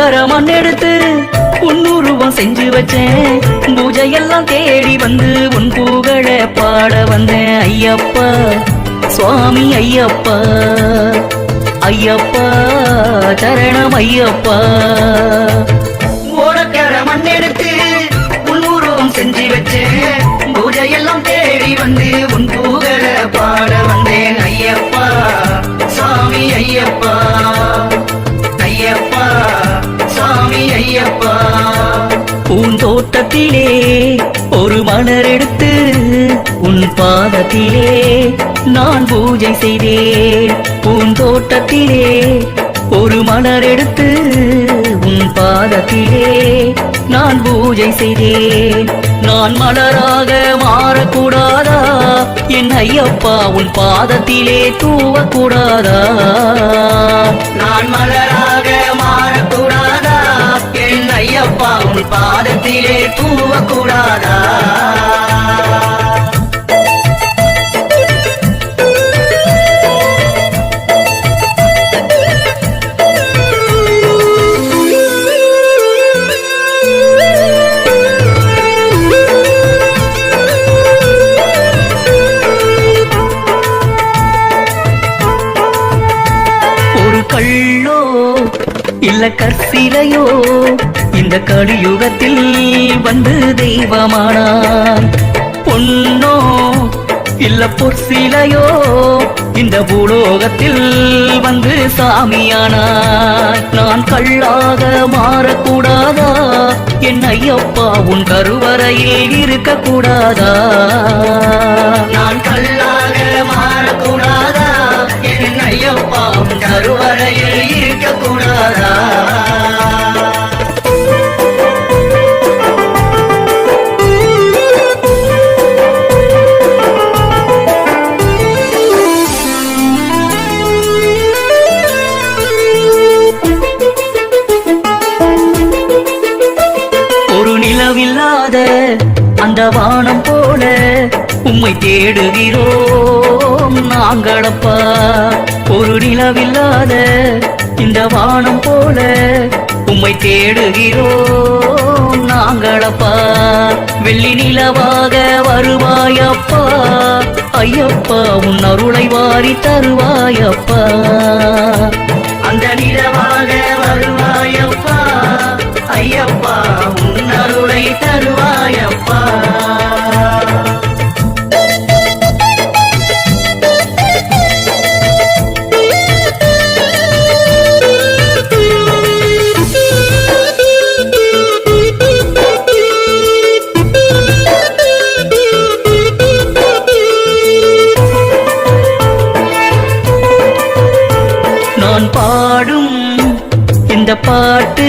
ஓடக்கர எடுத்து உன்னுருவம் செஞ்சு வச்சேன். பூஜையெல்லாம் தேடி வந்து உன் புகழ பாட வந்தேன். ஐயப்பா சுவாமி ஐயப்பா ஐயப்பா சரணம் ஐயப்பா. பாதத்திலே ஒரு மலர் எடுத்து உன் பாதத்திலே நான் பூஜை செய்தேன். பூந்தோட்டத்திலே ஒரு மலர் எடுத்து உன் பாதத்திலே நான் பூஜை செய்தேன். நான் மலராக மாறக்கூடாதா? என் ஐயப்பா உன் பாதத்திலே தூவக்கூடாதா? நான் மலராக மாறக்கூடாதா? ஐயப்பா உன் பாதத்திலே தூவ கூடாதா கள்ளோ இல்ல கற்சிலையோ இந்த கலியுகத்தில் வந்து தெய்வமானான் பொன்னோ இல்ல பொற்சிலையோ இந்த பூலோகத்தில் வந்து சாமியானான் நான் கள்ளாக மாறக்கூடாதா? என் ஐயப்பா உன் கருவறையில் இருக்க கூடாதா நான் கல்லாக மாறக்கூடாதா? என் ஐயப்பா உன் கருவறையில் நிலவில்லாத அந்த வானம் போல உம்மை தேடுகிறோம் நாங்களப்பா. ஒரு நிலவில்லாத இந்த வானம் போல உம்மை தேடுகிறோம் நாங்களப்பா. வெள்ளி நிலவாக வருவாயப்பா. ஐயப்பா உன் அருளை வாரி தருவாயப்பா. அந்த நிலவாக பாட்டு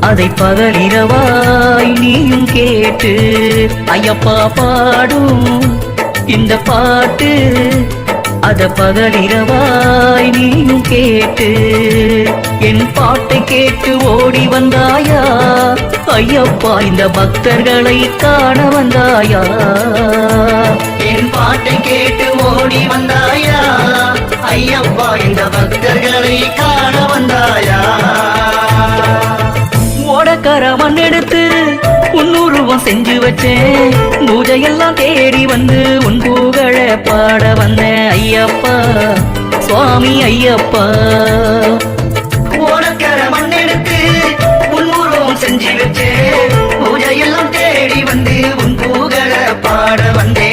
அதை பகலிரவாய் நீயும் கேட்டு ஐயப்பா பாடும் இந்த பாட்டு அத பகலிரவாய் நீயும் கேட்டு என் பாட்டை கேட்டு ஓடி வந்தாயா? ஐயப்பா இந்த பக்தர்களை காண வந்தாயா? என் பாட்டை கேட்டு ஓடி வந்தாயா? ஐயப்பா இந்த பக்தர்களை காண மரமன் எடுத்து உன்னுருவம் செஞ்சு வச்சேன். பூஜையெல்லாம் தேடி வந்து உன் புகழ பாட வந்தேன் ஐயப்பா சுவாமி ஐயப்பா. ஓடக்கர மண் எடுத்து உன்னுருவம் செஞ்சு வச்சேன். பூஜையெல்லாம் தேடி வந்து உன் பூகழ பாட வந்தேன்.